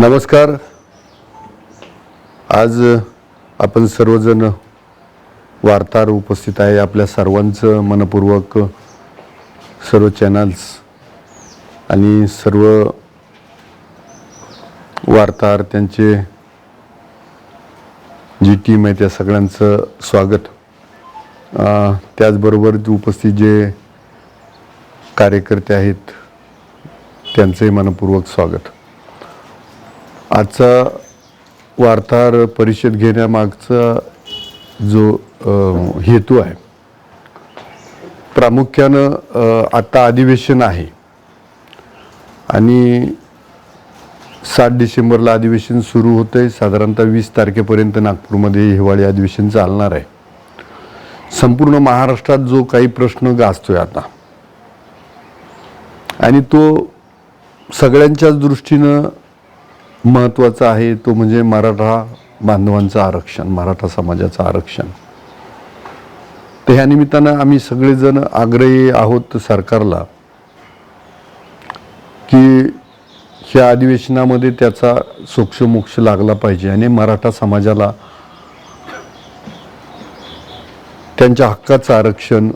नमस्कार. आज आपण सर्वजण वार्ताहर उपस्थित आहे आपल्या सर्वांचं मनपूर्वक सर्व चॅनल्स आणि सर्व वार्ताहर त्यांचे जी टीम आहे त्या सगळ्यांचं स्वागत. त्याचबरोबर उपस्थित जे कार्यकर्ते आहेत त्यांचंही मनपूर्वक स्वागत. आजचा वार्ताहर परिषद घेण्यामागचा जो हेतू आहे प्रामुख्यानं आत्ता आता अधिवेशन आहे. आणि सात डिसेंबरला अधिवेशन सुरू होतंय. साधारणतः वीस तारखेपर्यंत नागपूरमध्ये हिवाळी अधिवेशन चालणार आहे. संपूर्ण महाराष्ट्रात जो काही प्रश्न गाजतोय आता आणि तो सगळ्यांच्याच दृष्टीनं महत्त्वाचा आहे तो म्हणजे मराठा बांधवांचं आरक्षण मराठा समाजाचं आरक्षण. तर ह्या निमित्तानं आम्ही सगळेजण आग्रही आहोत सरकारला की ह्या अधिवेशनामध्ये त्याचा सोक्षमोक्ष लागला पाहिजे आणि मराठा समाजाला त्यांच्या हक्काचं आरक्षण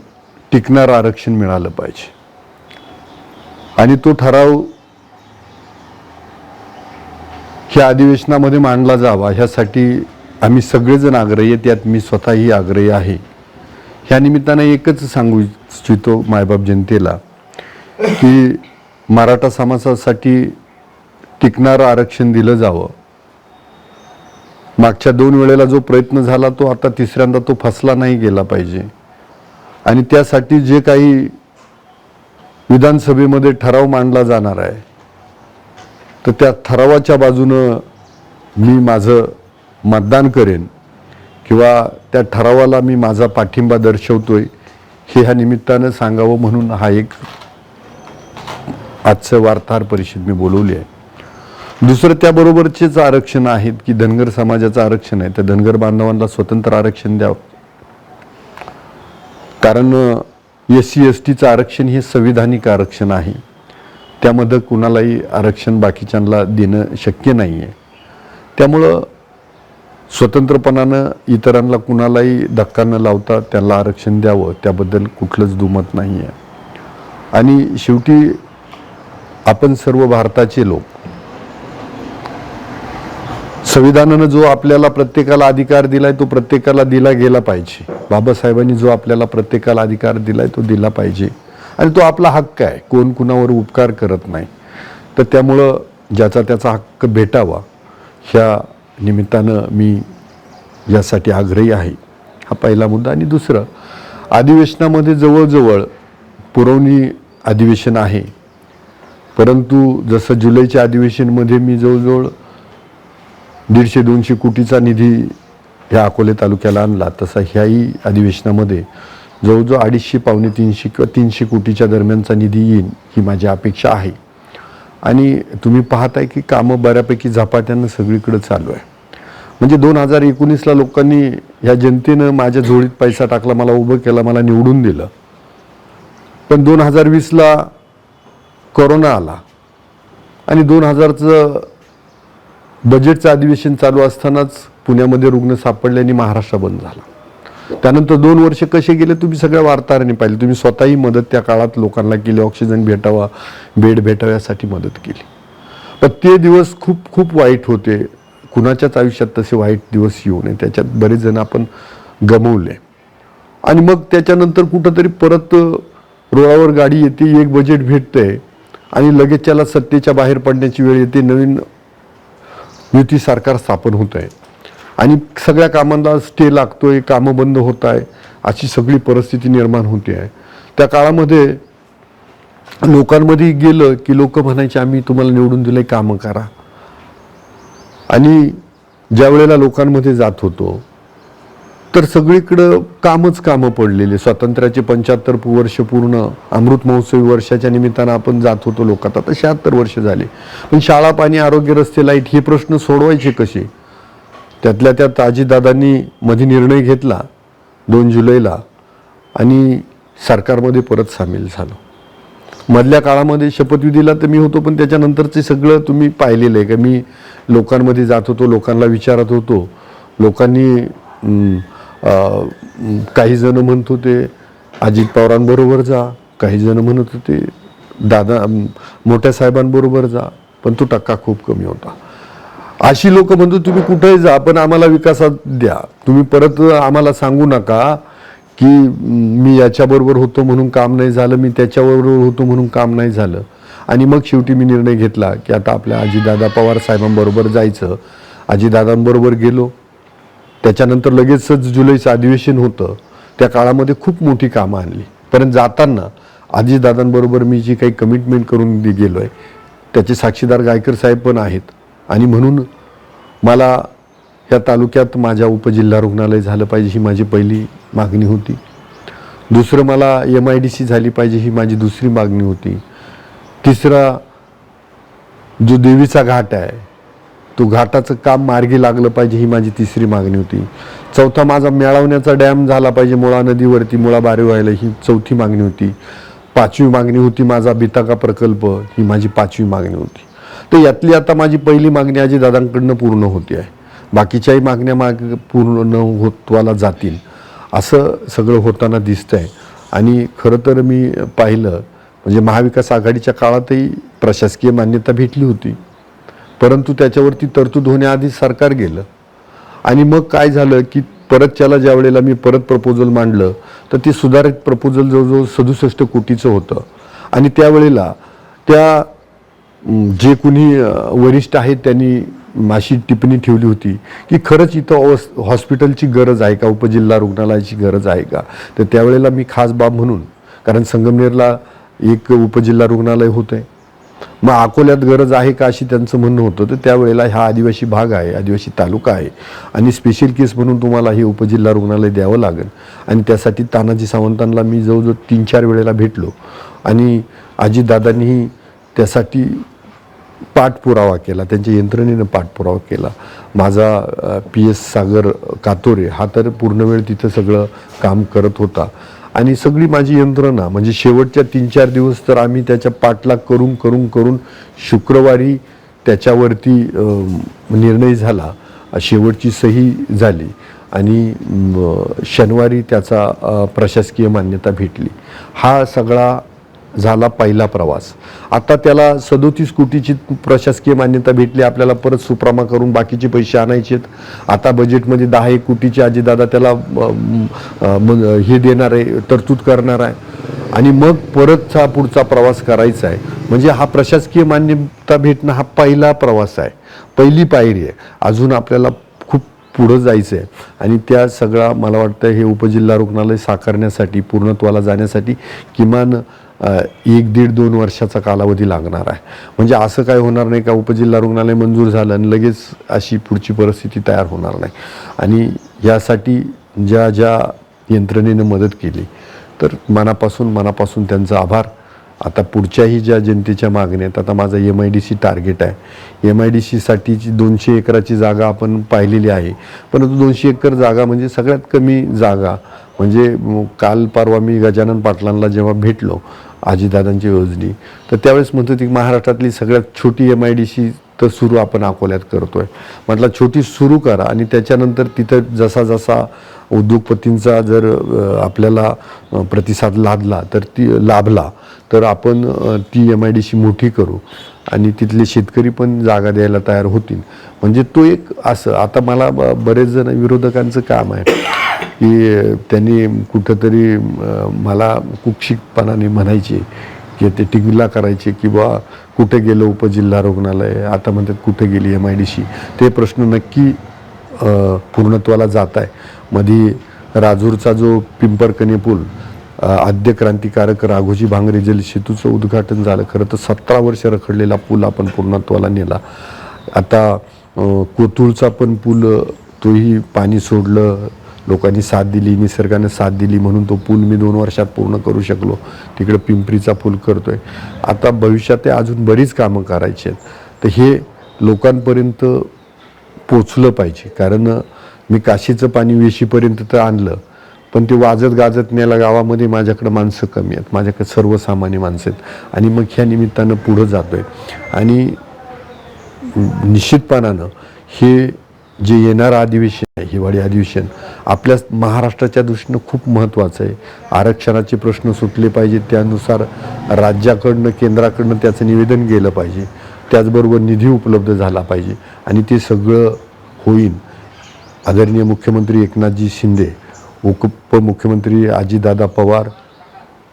टिकणारं आरक्षण मिळालं पाहिजे. आणि तो ठराव ह्या अधिवेशनामध्ये मांडला जावा ह्यासाठी आम्ही सगळेजण आग्रही आहे त्यात मी स्वतःही आग्रही आहे. ह्या निमित्तानं एकच सांगू इच्छितो मायबाप जनतेला की मराठा समाजासाठी टिकणारं आरक्षण दिलं जावं. मागच्या दोन वेळेला जो प्रयत्न झाला तो आता तिसऱ्यांदा तो फसला नाही गेला पाहिजे. आणि त्यासाठी जे काही विधानसभेमध्ये ठराव मांडला जाणार आहे तर त्या ठरावाच्या बाजूनं मी माझं मतदान करेन किंवा त्या ठरावाला मी माझा पाठिंबा दर्शवतोय हे ह्या निमित्तानं सांगावं म्हणून हा एक आजचं वार्ताहर परिषद मी बोलवली आहे. दुसरं त्याबरोबरचेच आरक्षण आहेत की धनगर समाजाचं आरक्षण आहे. त्या धनगर बांधवांना स्वतंत्र आरक्षण द्यावं. कारण एस सी एस टीचं आरक्षण हे संविधानिक आरक्षण आहे. त्यामध्ये कुणालाही आरक्षण बाकीच्यांना देणं शक्य नाही आहे त्यामुळं स्वतंत्रपणानं इतरांना कुणालाही धक्का न लावता त्यांना आरक्षण द्यावं त्याबद्दल कुठलंच दुमत नाही आहे आणि शेवटी आपण सर्व भारताचे लोक संविधानानं जो आपल्याला प्रत्येकाला अधिकार दिलाय तो प्रत्येकाला दिला गेला पाहिजे. बाबासाहेबांनी जो आपल्याला प्रत्येकाला अधिकार दिलाय तो दिला पाहिजे. आणि तो आपला हक्क आहे. कोण कुणावर उपकार करत नाही. तर त्यामुळं ज्याचा त्याचा हक्क भेटावा ह्या निमित्तानं मी यासाठी आग्रही आहे. हा पहिला मुद्दा. आणि दुसरं अधिवेशनामध्ये जवळजवळ पुरवणी अधिवेशन आहे. परंतु जसं जुलैच्या अधिवेशनमध्ये मी जवळजवळ दीडशे दोनशे कोटीचा निधी ह्या अकोले तालुक्याला आणला तसा ह्याही अधिवेशनामध्ये जवळजवळ अडीचशे पावणे तीनशे किंवा तीनशे कोटीच्या दरम्यानचा निधी येईल ही माझी अपेक्षा आहे. आणि तुम्ही पाहताय की कामं बऱ्यापैकी झपाट्यानं सगळीकडे चालू आहे. म्हणजे दोन हजार एकोणीसला लोकांनी ह्या जनतेनं माझ्या झोळीत पैसा टाकला मला उभं केला मला निवडून दिलं. पण दोन हजार वीसला कोरोना आला. आणि दोन हजारचं बजेटचं अधिवेशन चालू असतानाच पुण्यामध्ये रुग्ण सापडले आणि महाराष्ट्र बंद झाला. त्यानंतर दोन वर्ष कसे गेले तुम्ही सगळ्या वार्ताहरांनी पाहिले. तुम्ही स्वतःही मदत त्या काळात लोकांना केली ऑक्सिजन भेटावा बेड भेटाव्यासाठी मदत केली. पण ते दिवस खूप खूप वाईट होते. कुणाच्याच आयुष्यात तसे वाईट दिवस येऊ नये. त्याच्यात बरेच जण आपण गमवले. आणि मग त्याच्यानंतर कुठंतरी परत रोडावर गाडी येते एक बजेट भेटतंय. आणि लगेच त्याला सत्तेच्या बाहेर पडण्याची वेळ येते. नवीन युती सरकार स्थापन होत आहे आणि सगळ्या कामांना स्टे लागतो आहे कामं बंद होत आहे अशी सगळी परिस्थिती निर्माण होते आहे. त्या काळामध्ये लोकांमध्ये गेलं की लोक म्हणायचे आम्ही तुम्हाला निवडून दिले कामं करा. आणि ज्या वेळेला लोकांमध्ये जात होतो तर सगळीकडं कामच कामं पडलेली. स्वातंत्र्याचे पंच्याहत्तर वर्ष पूर्ण अमृत महोत्सवी वर्षाच्या निमित्तानं आपण जात होतो लोकात आता शहात्तर वर्ष झाले. पण शाळा पाणी आरोग्य रस्ते लाइट हे प्रश्न सोडवायचे कसे? त्यातल्या त्यात आजीदादांनी मध्ये निर्णय घेतला दोन जुलैला आणि सरकारमध्ये परत सामील झालो. मधल्या काळामध्ये शपथविधीला तर मी होतो पण त्याच्यानंतरचे सगळं तुम्ही पाहिलेलं आहे का? मी लोकांमध्ये जात होतो लोकांना विचारत होतो. लोकांनी काही जण म्हणत होते अजित पवारांबरोबर जा. काही जण म्हणत होते दादा मोठ्या साहेबांबरोबर जा. पण तो टक्का खूप कमी होता. अशी लोक म्हणतो तुम्ही कुठेही जा पण आम्हाला विकासात द्या. तुम्ही परत आम्हाला सांगू नका की मी याच्याबरोबर होतो म्हणून काम नाही झालं मी त्याच्याबरोबर होतो म्हणून काम नाही झालं. आणि मग शेवटी मी निर्णय घेतला की आता आपल्या आजीदादा पवार साहेबांबरोबर जायचं. आजीदादांबरोबर गेलो. त्याच्यानंतर लगेचच जुलैचं अधिवेशन होतं. त्या काळामध्ये खूप मोठी कामं आणली. पण जाताना आजीदादांबरोबर मी जी काही कमिटमेंट करून गेलो आहे त्याचे साक्षीदार गायकर साहेब पण आहेत. आणि म्हणून मला या तालुक्यात माझ्या उपजिल्हा रुग्णालय झालं पाहिजे ही माझी पहिली मागणी होती. दुसरं मला एम आय डी सी झाली पाहिजे ही माझी दुसरी मागणी होती. तिसरा जो देवीचा घाट आहे तो घाटाचं काम मार्गी लागलं पाहिजे ही माझी तिसरी मागणी होती. चौथा माझा मेळावण्याचा डॅम झाला पाहिजे मुळा नदीवरती मुळा बारे व्हायला ही चौथी मागणी होती. पाचवी मागणी होती माझा बिताका प्रकल्प ही माझी पाचवी मागणी होती. तर यातली आता माझी पहिली मागणी आजी दादांकडनं पूर्ण होती आहे. बाकीच्याही मागण्या माग पूर्ण होतवाला जातील. असं सगळं होताना दिसतं आहे आणि खरं तर मी पाहिलं म्हणजे महाविकास आघाडीच्या काळातही प्रशासकीय मान्यता भेटली होती. परंतु त्याच्यावरती तरतूद होण्याआधी सरकार गेलं. आणि मग काय झालं की परत त्याला ज्या वेळेला मी परत प्रपोजल मांडलं तर ते सुधारित प्रपोजल जवळजवळ सदुसष्ट कोटीचं होतं. आणि त्यावेळेला त्या जे कुणी वरिष्ठ आहेत त्यांनी माशी टिप्पणी ठेवली होती की खरंच इथं हॉस्पिटलची गरज आहे का? उपजिल्हा रुग्णालयाची गरज आहे का? तर त्यावेळेला मी खास बाब म्हणून कारण संगमनेरला एक उपजिल्हा रुग्णालय होतं आहे मग अकोल्यात गरज आहे का अशी त्यांचं म्हणणं होतं? तर त्यावेळेला हा आदिवासी भाग आहे आदिवासी तालुका आहे. आणि स्पेशल केस म्हणून तुम्हाला हे उपजिल्हा रुग्णालय द्यावं लागेल. आणि त्यासाठी तानाजी सावंतांना मी जवळजवळ तीन चार वेळेला भेटलो. आणि आजीदादांनीही त्यासाठी पाठपुरावा केला त्यांच्या यंत्रणेनं पाठपुरावा केला. माझा पी एस सागर कातोरे हा तर पूर्ण वेळ तिथं सगळं काम करत होता. आणि सगळी माझी यंत्रणा म्हणजे शेवटच्या तीन चार दिवस तर आम्ही त्याच्या पाठलाग करून करून करून शुक्रवारी त्याच्यावरती निर्णय झाला. शेवटची सही झाली आणि शनिवारी त्याचा प्रशासकीय मान्यता भेटली. हा सगळा झाला पहिला प्रवास. आता त्याला सदोतीस कोटीची प्रशासकीय मान्यता भेटली आपल्याला परत सुप्रमा करून बाकीचे पैसे आणायचे आता बजेटमध्ये दहा एक कोटीचे आजीदादा त्याला हे देणार आहे तरतूद करणार आहे. आणि मग परतचा पुढचा प्रवास करायचा आहे. म्हणजे हा प्रशासकीय मान्यता भेटणं हा पहिला प्रवास आहे. पहिली पायरी आहे. अजून आपल्याला खूप पुढं जायचं आहे आणि त्या सगळा मला वाटतं हे उपजिल्हा रुग्णालय साकारण्यासाठी पूर्णत्वाला जाण्यासाठी किमान एक दीड दोन वर्षाचा कालावधी लागणार आहे. म्हणजे असं काय होणार नाही का उपजिल्हा रुग्णालय मंजूर झालं आणि लगेच अशी पुढची परिस्थिती तयार होणार नाही. आणि यासाठी ज्या ज्या यंत्रणेनं मदत केली तर मनापासून मनापासून त्यांचा आभार. आता पुढच्याही ज्या जनतेच्या मागण्या आहेत आता माझा M I D C target आहे. एम आय डी सीसाठीची दोनशे एकराची जागा आपण पाहिलेली आहे. परंतु दोनशे एकर जागा म्हणजे सगळ्यात कमी जागा म्हणजे काल परवा मी गजानन पाटलांना जेव्हा भेटलो आजीदादांची योजनी तर त्यावेळेस म्हणत होती की महाराष्ट्रातली सगळ्यात छोटी एम आय डी सी तर सुरू आपण अकोल्यात करतोय. म्हटलं छोटी सुरू करा आणि त्याच्यानंतर तिथं जसा जसा उद्योगपतींचा जर आपल्याला प्रतिसाद लादला तर ती लाभला तर आपण ती एम आय डी सी मोठी करू. आणि तिथले शेतकरी पण जागा द्यायला तयार होतील. म्हणजे तो एक असं आता मला ब- बरेच जण विरोधकांचं काम आहे. की त्यांनी कुठंतरी मला कुक्षिकपणाने म्हणायचे की ते टिंगला करायचे किंवा कुठे गेलं उपजिल्हा रुग्णालय आता म्हणतात कुठे गेली एम आय डी सी ते प्रश्न नक्की पूर्णत्वाला जात आहे मध्ये राजूरचा जो पिंपरकणे पूल आद्य क्रांतिकारक राघोजी भांगरे जल सेतूचं उद्घाटन झालं खरं तर सतरा वर्ष रखडलेला पूल आपण पूर्णत्वाला नेला. आता अ, पण पूल तोही पाणी सोडलं लोकांनी साथ दिली निसर्गाने साथ दिली म्हणून तो पूल मी दोन वर्षात पूर्ण करू शकलो. तिकडं पिंपरीचा पूल आहे आता भविष्यात अजून बरीच कामं करायची आहेत. तर हे लोकांपर्यंत पोचलं पाहिजे. कारण मी काशीचं पाणी वेशीपर्यंत तर आणलं पण ते वाजत गाजत न्यायला गावामध्ये माझ्याकडं माणसं कमी आहेत. माझ्याकडे सर्वसामान्य माणसं आहेत. आणि मग ह्या निमित्तानं पुढं जातो आहे आणि निश्चितपणानं हे जे येणारं अधिवेशन हिवाळी अधिवेशन आपल्या महाराष्ट्राच्या दृष्टीनं खूप महत्त्वाचं आहे. आरक्षणाचे प्रश्न सुटले पाहिजेत त्यानुसार राज्याकडनं केंद्राकडनं त्याचं निवेदन गेलं पाहिजे. त्याचबरोबर निधी उपलब्ध झाला पाहिजे आणि ते सगळं होईल. आदरणीय मुख्यमंत्री एकनाथजी शिंदे उपमुख्यमंत्री अजितदादा पवार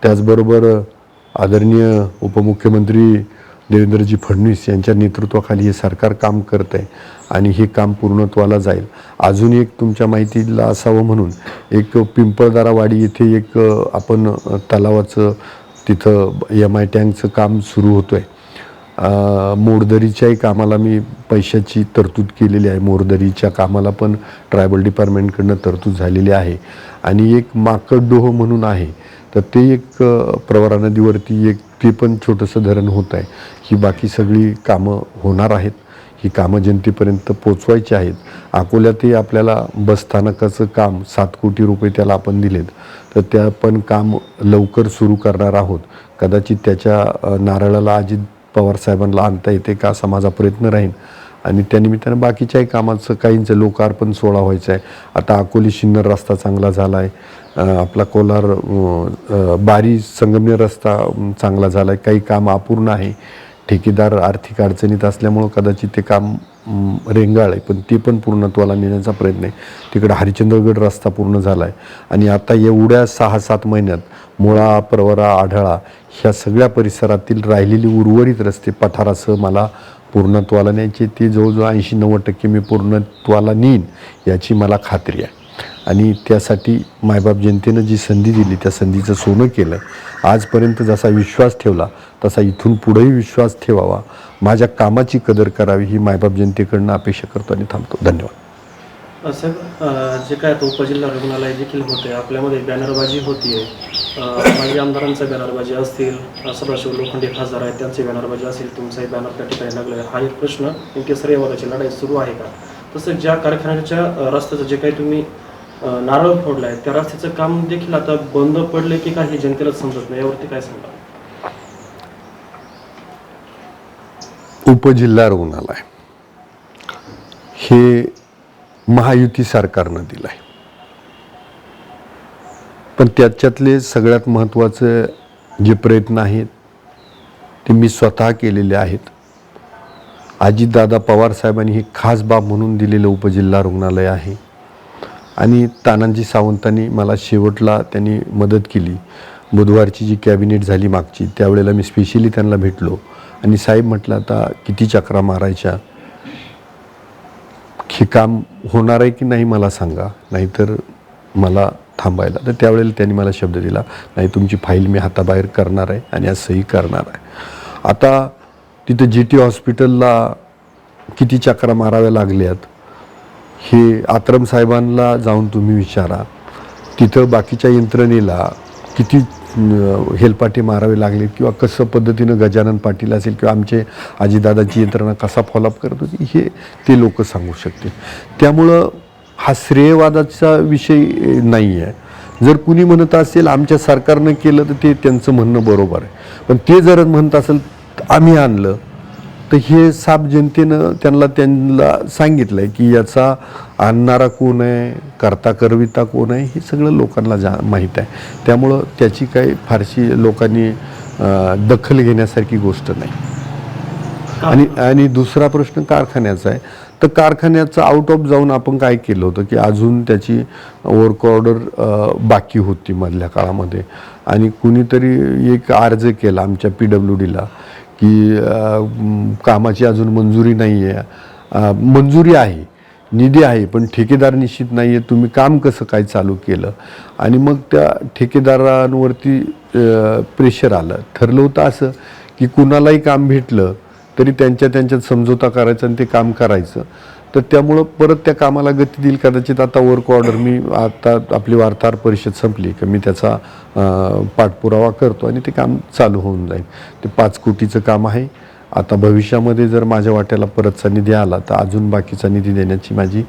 त्याचबरोबर आदरणीय उपमुख्यमंत्री देवेंद्रजी फडणवीस यांच्या नेतृत्वाखाली हे सरकार काम करत आहे आणि हे काम पूर्णत्वाला जाईल. अजून एक तुमच्या माहितीला असावं म्हणून एक पिंपळदारावाडी येथे एक आपण तलावाचं तिथं एम आय टँकचं काम सुरू होतं आहे मोरदरीच्याही कामाला मी पैशाची तरतूद केलेली आहे. मोरदरीच्या कामाला पण ट्रायबल डिपार्टमेंटकडनं तरतूद झालेली आहे. आणि एक माकडडोह म्हणून आहे. तर ते एक प्रवरा नदीवरती एक ते पण छोटंसं धरण होत आहे ही बाकी सगळी कामं होणार आहेत ही कामं जनतेपर्यंत पोचवायची आहेत. अकोल्यातही आपल्याला बसस्थानकाचं काम सात कोटी रुपये त्याला आपण दिलेत. तर त्या पण काम लवकर सुरू करणार आहोत. कदाचित त्याच्या नारळाला अजित पवार साहेबांना आणता येते का असा माझा प्रयत्न राहील. आणि त्यानिमित्तानं बाकीच्याही कामाचं काहींचं लोकार्पण सोहळा व्हायचा आहे. आता अकोली शिन्नर रस्ता चांगला झाला आहे आपला कोलार बारी संगमनेर रस्ता चांगला झाला आहे काही काम अपूर्ण आहे. ठेकेदार आर्थिक अडचणीत असल्यामुळं कदाचित ते काम रेंगाळ आहे पण ते पण पूर्णत्वाला नेण्याचा प्रयत्न आहे. तिकडं हरिश्चंद्रगड रस्ता पूर्ण झाला आहे आणि आता एवढ्या सहा सात महिन्यात मुळा परवरा आढळा ह्या सगळ्या परिसरातील राहिलेली उर्वरित रस्ते पठारासह मला पूर्णत्वाला न्यायचे. ते जवळजवळ ऐंशी नव्वद टक्के मी पूर्णत्वाला नेईन याची मला खात्री आहे. आणि त्यासाठी मायबाप जनतेनं जी संधी दिली त्या संधीचं सोनं केलं आजपर्यंत जसा विश्वास ठेवला तसा इथून पुढेही विश्वास ठेवावा. माझ्या कामाची कदर करावी ही मायबाप जनतेकडनं अपेक्षा करतो आणि थांबतो. धन्यवाद. असं जे काय आता उपजिल्हा रुग्णालय देखील होते आपल्यामध्ये बॅनरबाजी होती आहे माजी आमदारांचं बॅनरबाजी असतील सदाशिव लोखंडे खासदार आहेत त्यांची बॅनरबाजी असेल तुमचाही बॅनर त्या ठिकाणी लागलं आहे. हा एक प्रश्न नेमकी सर्यवादाची लढाई सुरू आहे का? तसं ज्या कारखान्याच्या रस्त्याचं जे काही तुम्ही नारळ फोडलाय आहे त्या रस्त्याचं काम देखील आता बंद पडले की काही जनतेला समजत नाही यावरती काय सांगा उपजिल्हा रुग्णालय. हे महायुती सरकारनं दिलं आहे पण त्याच्यातले सगळ्यात महत्त्वाचे जे प्रयत्न आहेत ते मी स्वतः केलेले आहेत. अजितदादा पवार साहेबांनी हे खास बाब म्हणून दिलेलं उपजिल्हा रुग्णालय आहे. आणि तानाजी सावंतांनी मला शेवटला त्यांनी मदत केली. बुधवारची जी कॅबिनेट झाली मागची त्यावेळेला मी स्पेशली त्यांना भेटलो. आणि साहेब म्हटलं आता किती चक्रा मारायच्या? हे काम होणार आहे की नाही मला सांगा. नाहीतर मला थांबायला. तर त्यावेळेला त्यांनी मला शब्द दिला नाही तुमची फाईल मी हाताबाहेर करणार आहे आणि आज सही करणार आहे. आता तिथं जी टी हॉस्पिटलला किती चक्रा माराव्या लागल्यात? हे आत्रम साहेबांना जाऊन तुम्ही विचारा. तिथं बाकीच्या यंत्रणेला किती हेलपाटे मारावे लागले किंवा कसं पद्धतीनं गजानन पाटील असेल किंवा आमचे आजीदादाची यंत्रणा कसा फॉलोअप करत होती हे ते लोक सांगू शकतील. त्यामुळं हा श्रेयवादाचा विषय नाही आहे जर कुणी म्हणत असेल आमच्या सरकारनं केलं तर ते त्यांचं म्हणणं बरोबर आहे. पण ते जर म्हणत असेल आम्ही आणलं तर हे साप जनतेनं त्यांना त्यांना आहे की याचा आणणारा कोण आहे करता करविता कोण आहे हे सगळं लोकांना जा माहीत आहे. त्यामुळं त्याची काही फारशी लोकांनी दखल घेण्यासारखी गोष्ट नाही. आणि आणि दुसरा प्रश्न कारखान्याचा आहे. तर कारखान्याचं आउट ऑफ जाऊन आपण काय केलं होतं की अजून त्याची वर्क ऑर्डर बाकी होती मधल्या काळामध्ये. आणि कुणीतरी एक अर्ज केला आमच्या पी डब्ल्यू डीला की कामाची अजून मंजुरी नाही आहे मंजुरी आहे निधी आहे पण ठेकेदार निश्चित नाही आहे तुम्ही काम कसं काय चालू केलं? आणि मग त्या ठेकेदारांवरती प्रेशर आलं. ठरलं होतं असं की कुणालाही काम भेटलं तरी त्यांच्या त्यांच्यात समझोता करायचं आणि ते काम करायचं. तर त्यामुळं परत त्या कामाला गती देईल कदाचित आता वर्क ऑर्डर मी आता आपली वार्ताहर परिषद संपली की मी त्याचा पाठपुरावा करतो आणि ते काम चालू होऊन जाईल. ते पाच कोटीचं काम आहे. आता भविष्यामध्ये जर माझ्या वाट्याला परतचा निधी आला तर अजून बाकीचा निधी देण्याची माझी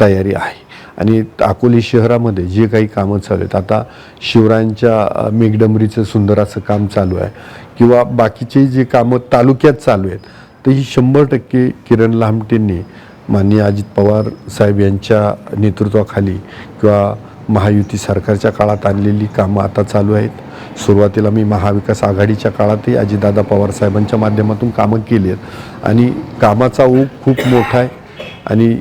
तयारी आहे. आणि अकोली शहरामध्ये जे काही कामं चालू आहेत आता शिवरायांच्या मेघडंबरीचं सुंदर असं काम चालू आहे. किंवा बाकीचे जे कामं तालुक्यात चालू आहेत तर ही शंभर टक्के किरण लामटेंनी माननीय अजित पवार साहेब यांच्या नेतृत्वाखाली किंवा महायुती सरकारच्या काळात आणलेली कामं आता चालू आहेत. सुरुवातीला मी महाविकास आघाडीच्या काळातही अजितदादा पवार साहेबांच्या माध्यमातून कामं केली आहेत. आणि कामाचा ओघ खूप मोठा आहे. आणि